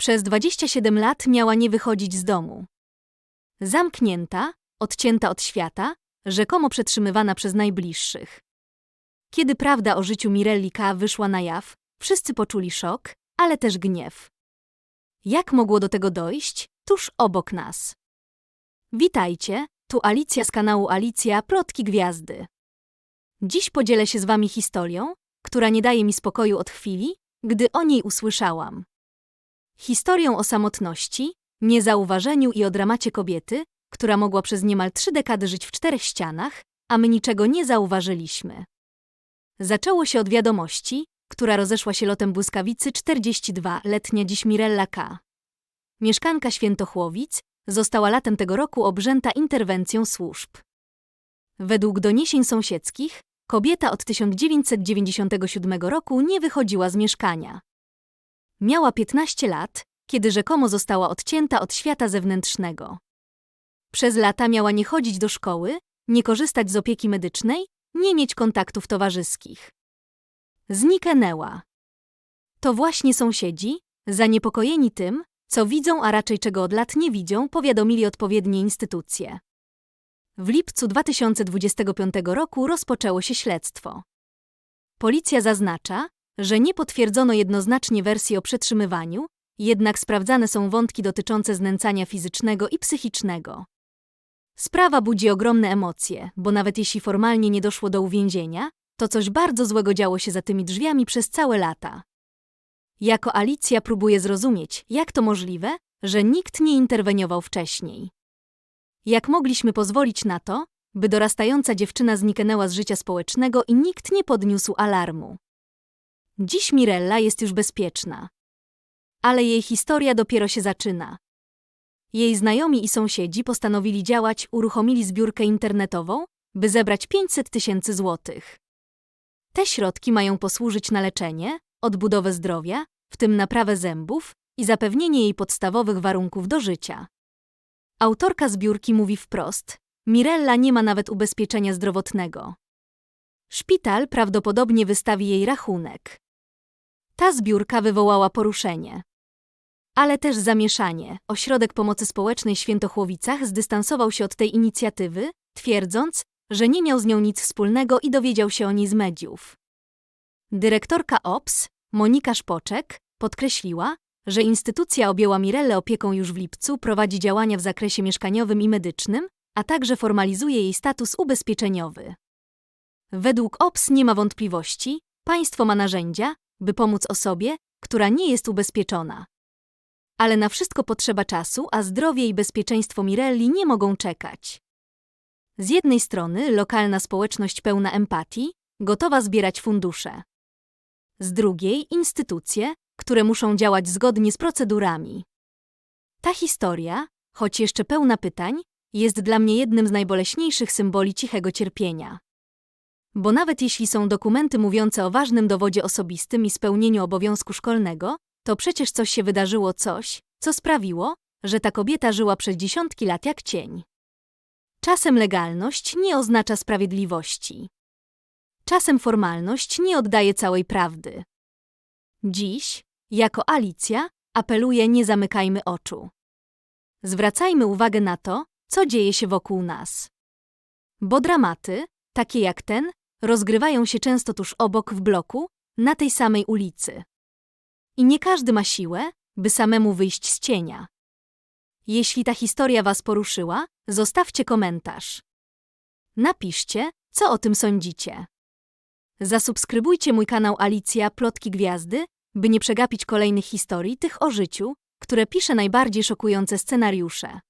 Przez 27 lat miała nie wychodzić z domu. Zamknięta, odcięta od świata, rzekomo przetrzymywana przez najbliższych. Kiedy prawda o życiu Mirelli K. wyszła na jaw, wszyscy poczuli szok, ale też gniew. Jak mogło do tego dojść? Tuż obok nas. Witajcie, tu Alicja z kanału Alicja Plotki Gwiazdy. Dziś podzielę się z wami historią, która nie daje mi spokoju od chwili, gdy o niej usłyszałam. Historią o samotności, niezauważeniu i o dramacie kobiety, która mogła przez niemal trzy dekady żyć w czterech ścianach, a my niczego nie zauważyliśmy. Zaczęło się od wiadomości, która rozeszła się lotem błyskawicy 42-letnia dziś Mirella K. Mieszkanka Świętochłowic została latem tego roku obrzęta interwencją służb. Według doniesień sąsiedzkich, kobieta od 1997 roku nie wychodziła z mieszkania. Miała 15 lat, kiedy rzekomo została odcięta od świata zewnętrznego. Przez lata miała nie chodzić do szkoły, nie korzystać z opieki medycznej, nie mieć kontaktów towarzyskich. Zniknęła. To właśnie sąsiedzi, zaniepokojeni tym, co widzą, a raczej czego od lat nie widzą, powiadomili odpowiednie instytucje. W lipcu 2025 roku rozpoczęło się śledztwo. Policja zaznacza, że nie potwierdzono jednoznacznie wersji o przetrzymywaniu, jednak sprawdzane są wątki dotyczące znęcania fizycznego i psychicznego. Sprawa budzi ogromne emocje, bo nawet jeśli formalnie nie doszło do uwięzienia, to coś bardzo złego działo się za tymi drzwiami przez całe lata. Jako Alicja próbuje zrozumieć, jak to możliwe, że nikt nie interweniował wcześniej. Jak mogliśmy pozwolić na to, by dorastająca dziewczyna zniknęła z życia społecznego i nikt nie podniósł alarmu? Dziś Mirella jest już bezpieczna. Ale jej historia dopiero się zaczyna. Jej znajomi i sąsiedzi postanowili działać, uruchomili zbiórkę internetową, by zebrać 500 tysięcy złotych. Te środki mają posłużyć na leczenie, odbudowę zdrowia, w tym naprawę zębów i zapewnienie jej podstawowych warunków do życia. Autorka zbiórki mówi wprost: Mirella nie ma nawet ubezpieczenia zdrowotnego. Szpital prawdopodobnie wystawi jej rachunek. Ta zbiórka wywołała poruszenie. Ale też zamieszanie. Ośrodek Pomocy Społecznej Świętochłowicach zdystansował się od tej inicjatywy, twierdząc, że nie miał z nią nic wspólnego i dowiedział się o niej z mediów. Dyrektorka OPS, Monika Szpoczek, podkreśliła, że instytucja objęła Mirelle opieką już w lipcu, prowadzi działania w zakresie mieszkaniowym i medycznym, a także formalizuje jej status ubezpieczeniowy. Według OPS nie ma wątpliwości, państwo ma narzędzia, by pomóc osobie, która nie jest ubezpieczona. Ale na wszystko potrzeba czasu, a zdrowie i bezpieczeństwo Mirelli nie mogą czekać. Z jednej strony lokalna społeczność pełna empatii, gotowa zbierać fundusze. Z drugiej instytucje, które muszą działać zgodnie z procedurami. Ta historia, choć jeszcze pełna pytań, jest dla mnie jednym z najboleśniejszych symboli cichego cierpienia. Bo nawet jeśli są dokumenty mówiące o ważnym dowodzie osobistym i spełnieniu obowiązku szkolnego, to przecież coś się wydarzyło, coś, co sprawiło, że ta kobieta żyła przez dziesiątki lat jak cień. Czasem legalność nie oznacza sprawiedliwości. Czasem formalność nie oddaje całej prawdy. Dziś, jako Alicja, apeluję nie zamykajmy oczu. Zwracajmy uwagę na to, co dzieje się wokół nas. Bo dramaty, takie jak ten, rozgrywają się często tuż obok w bloku, na tej samej ulicy. I nie każdy ma siłę, by samemu wyjść z cienia. Jeśli ta historia Was poruszyła, zostawcie komentarz. Napiszcie, co o tym sądzicie. Zasubskrybujcie mój kanał Alicja Plotki Gwiazdy, by nie przegapić kolejnych historii tych o życiu, które pisze najbardziej szokujące scenariusze.